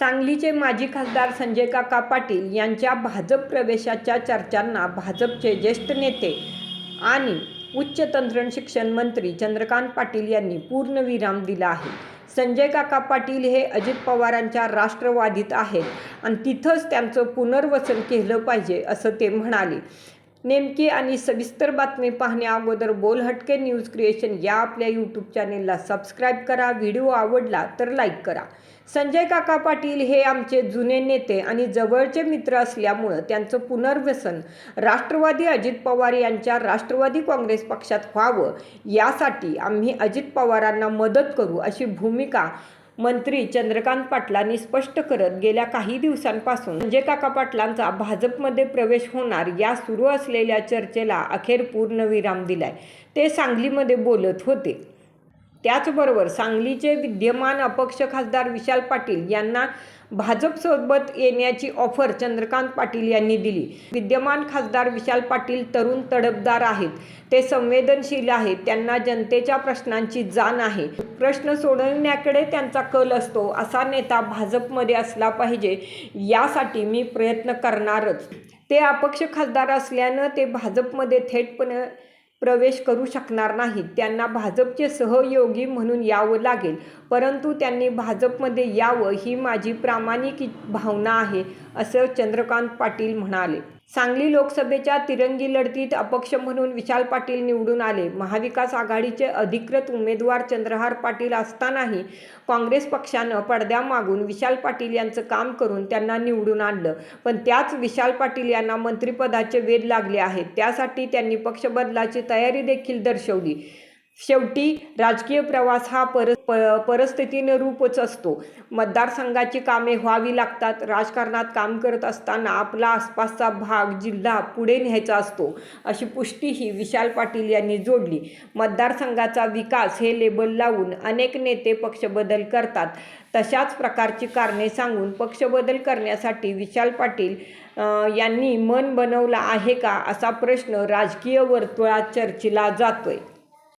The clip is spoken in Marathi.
सांगलीचे माजी खासदार संजय काका पाटील यांच्या भाजप प्रवेशाच्या चर्चांना भाजपचे ज्येष्ठ नेते आणि उच्च तंत्रण शिक्षण मंत्री चंद्रकांत पाटील यांनी पूर्णविराम दिला आहे. संजय काका पाटील हे अजित पवारांच्या राष्ट्रवादीत आहेत आणि तिथंच त्यांचं पुनर्वसन केलं पाहिजे असं ते म्हणाले. नेमकी आणि सविस्तर बातमी पाहण्या अगोदर बोल हटके न्यूज क्रिएशन या आपल्या यूट्यूब चॅनेलला सबस्क्राईब करा व्हिडिओ आवडला तर लाईक करा. संजय काका पाटील हे आमचे जुने नेते आणि जवळचे मित्र असल्यामुळं त्यांचं पुनर्वसन राष्ट्रवादी अजित पवार यांच्या राष्ट्रवादी काँग्रेस पक्षात व्हावं यासाठी आम्ही अजित पवारांना मदत करू अशी भूमिका मंत्री चंद्रकांत पाटलांनी स्पष्ट करत गेल्या काही दिवसांपासून संजय काका पाटलांचा भाजपमध्ये प्रवेश होणार या सुरू असलेल्या चर्चेला अखेर पूर्णविराम दिलाय. ते सांगलीमध्ये बोलत होते. त्याचबरोबर सांगलीचे विद्यमान अपक्ष खासदार विशाल पाटील यांना भाजपसोबत येण्याची ऑफर चंद्रकांत पाटील यांनी दिली. विद्यमान खासदार विशाल पाटील तरुण तडफदार आहेत. ते संवेदनशील आहेत. त्यांना जनतेच्या प्रश्नांची जाण आहे. प्रश्न सोडवण्याकडे त्यांचा कल असतो. असा नेता भाजपमध्ये असला पाहिजे यासाठी मी प्रयत्न करणारच. ते अपक्ष खासदार असल्यानं ते भाजपमध्ये थेटपणे प्रवेश करू शकणार नाहीत. त्यांना भाजपचे सहयोगी म्हणून यावं लागेल. परंतु त्यांनी भाजपमध्ये यावं ही माझी प्रामाणिक भावना आहे असं चंद्रकांत पाटील म्हणाले. सांगली लोकसभेच्या तिरंगी लढतीत अपक्ष म्हणून विशाल पाटील निवडून आले. महाविकास आघाडीचे अधिकृत उमेदवार चंद्रहार पाटील असतानाही काँग्रेस पक्षानं पडद्यामागून विशाल पाटील यांचं काम करून त्यांना निवडून आणलं. पण त्याच विशाल पाटील यांना मंत्रिपदाचे वेध लागले आहेत. त्यासाठी त्यांनी पक्षबदलाची तयारी देखील दर्शवली. शेवटी राजकीय प्रवास हा पर प परिस्थितीनं रूपच असतो. मतदारसंघाची कामे व्हावी लागतात. राजकारणात काम करत असताना आपला आसपासचा भाग जिल्हा पुढे न्यायचा असतो अशी पुष्टीही विशाल पाटील यांनी जोडली. मतदारसंघाचा विकास हे लेबल लावून अनेक नेते पक्षबदल करतात. तशाच प्रकारची कारणे सांगून पक्षबदल करण्यासाठी विशाल पाटील यांनी मन बनवलं आहे का असा प्रश्न राजकीय वर्तुळात चर्चेला जातोय.